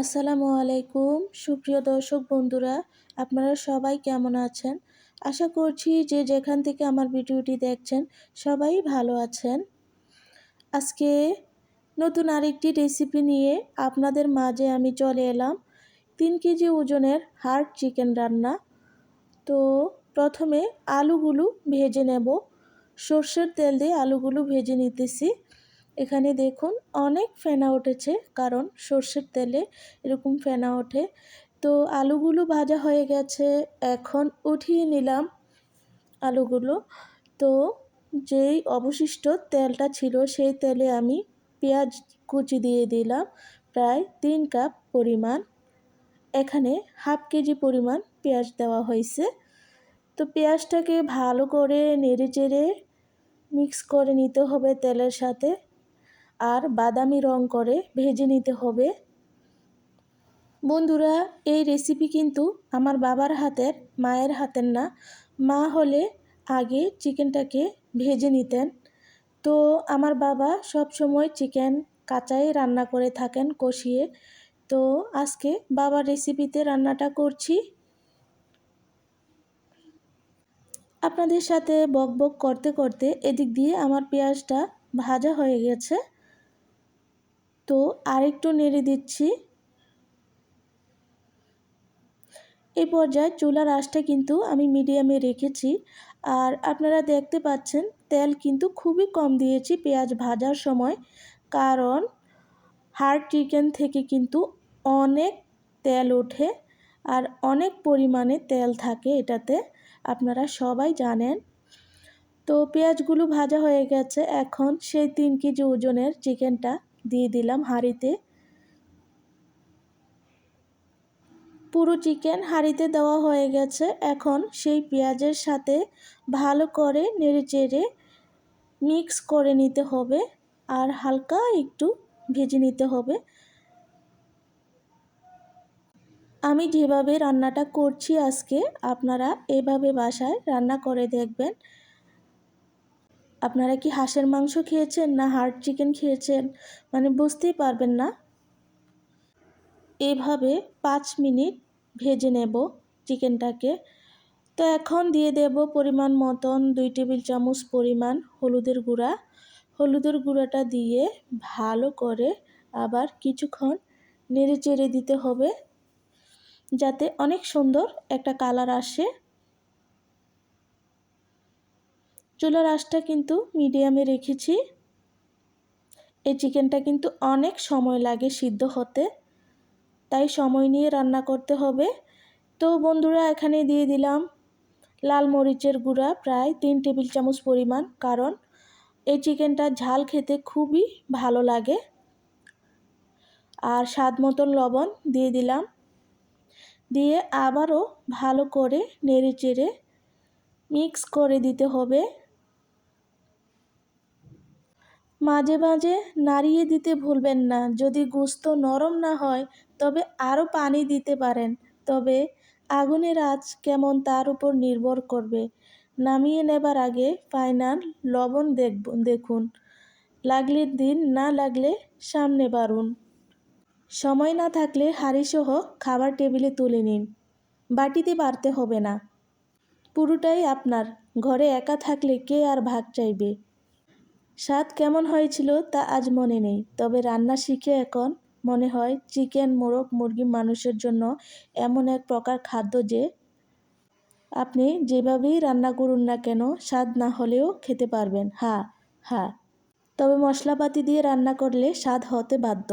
আসসালামু আলাইকুম। সুপ্রিয় দর্শক বন্ধুরা, আপনারা সবাই কেমন আছেন? আশা করছি যে যেখান থেকে আমার ভিডিওটি দেখছেন, সবাই ভালো আছেন। আজকে নতুন আরেকটি রেসিপি নিয়ে আপনাদের মাঝে আমি চলে এলাম। তিন কেজি ওজনের হার্ড চিকেন রান্না। তো প্রথমে আলুগুলো ভেজে নেব। সর্ষের তেল দিয়ে আলুগুলো ভেজে নিতেছি। এখানে দেখুন অনেক ফেনা উঠেছে, কারণ সর্ষের তেলে এরকম ফেনা ওঠে। তো আলুগুলো ভাজা হয়ে গেছে, এখন উঠিয়ে নিলাম আলুগুলো। তো যেই অবশিষ্ট তেলটা ছিল সেই তেলে আমি পেঁয়াজ কুচি দিয়ে দিলাম, প্রায় তিন কাপ পরিমাণ। এখানে হাফ কেজি পরিমাণ পেঁয়াজ দেওয়া হয়েছে। তো পেঁয়াজটাকে ভালো করে নেড়ে চেড়ে মিক্স করে নিতে হবে তেলের সাথে। আর বাদামি রং করে ভেজে নিতে হবে। বন্ধুরা, এই রেসিপি কিন্তু আমার বাবার হাতের, মায়ের হাতের না, মা হলে আগে চিকেনটাকে ভেজে নিতেন। তো আমার বাবা সব সময় চিকেন কাঁচাই রান্না করে থাকেন, কষিয়ে। তো আজকে বাবার রেসিপিতে রান্নাটা করছি। আপনাদের সাথে বক বক করতে করতে এদিক দিয়ে আমার পেঁয়াজটা ভাজা হয়ে গেছে। তো আরেকটু নেড়ে দিচ্ছি। এই পর্যায়ে চুলার আঁচটা কিন্তু আমি মিডিয়ামে রেখেছি। আর আপনারা দেখতে পাচ্ছেন, তেল কিন্তু খুবই কম দিয়েছি পেঁয়াজ ভাজার সময়। কারণ হার্ড চিকেন থেকে কিন্তু অনেক তেল ওঠে আর অনেক পরিমাণে তেল থাকে এটাতে, আপনারা সবাই জানেন। তো পেঁয়াজগুলো ভাজা হয়ে গেছে, এখন সেই তিন কেজি ওজনের চিকেনটা দিয়ে দিলাম হাঁড়িতে। পুরো চিকেন হাঁড়িতে দেওয়া হয়ে গেছে। এখন সেই পেঁয়াজের সাথে ভালো করে নেড়ে চেড়ে মিক্স করে নিতে হবে আর হালকা একটু ভেজে নিতে হবে। আমি যেভাবে রান্নাটা করছি আজকে, আপনারা এভাবে বাসায় রান্না করে দেখবেন। আপনারা কি হাঁসের মাংস খেয়েছেন না হার্ড চিকেন খেয়েছেন? মানে বুঝতেই পারবেন না। এভাবে পাঁচ মিনিট ভেজে নেব চিকেনটাকে। তো এখন দিয়ে দেব পরিমাণ মতন দুই টেবিল চামচ পরিমাণ হলুদের গুঁড়া। হলুদের গুঁড়াটা দিয়ে ভালো করে আবার কিছুক্ষণ নেড়ে চেড়ে দিতে হবে। যাতে অনেক সুন্দর একটা কালার আসে। চুলার আঁচটা কিন্তু মিডিয়ামে রেখেছি। এই চিকেনটা কিন্তু অনেক সময় লাগে সিদ্ধ হতে, তাই সময় নিয়ে রান্না করতে হবে। তো বন্ধুরা এখানে দিয়ে দিলাম লাল মরিচের গুঁড়া, প্রায় তিন টেবিল চামচ পরিমাণ, কারণ এই চিকেনটা ঝাল খেতে খুবই ভালো লাগে। আর স্বাদ মতন লবণ দিয়ে দিলাম। দিয়ে আবারও ভালো করে নেড়ে চেড়ে মিক্স করে দিতে হবে। মাঝে মাঝে নাড়িয়ে দিতে ভুলবেন না। যদি গোস্ত নরম না হয়, তবে আরও পানি দিতে পারেন। তবে আগুনের আঁচ কেমন তার উপর নির্ভর করবে। নামিয়ে নেবার আগে ফাইনাল লবণ দেখব, দেখুন। লাগলে দিন, না লাগলে সামনে বাড়ুন। সময় না থাকলে হাঁড়িসহ খাবার টেবিলে তুলে নিন। বাটিতে বাড়তে হবে না। পুরোটাই আপনার। ঘরে একা থাকলে কে আর ভাগ চাইবে? স্বাদ কেমন হয়েছিল তা আজ মনে নেই, তবে রান্না শিখে এখন মনে হয় চিকেন, মোরগ, মুরগি মানুষের জন্য এমন এক প্রকার খাদ্য যে আপনি যেভাবেই রান্না করুন না কেন, স্বাদ না হলেও খেতে পারবেন। হ্যাঁ হ্যাঁ। তবে মশলাপাতি দিয়ে রান্না করলে স্বাদ হতে বাধ্য।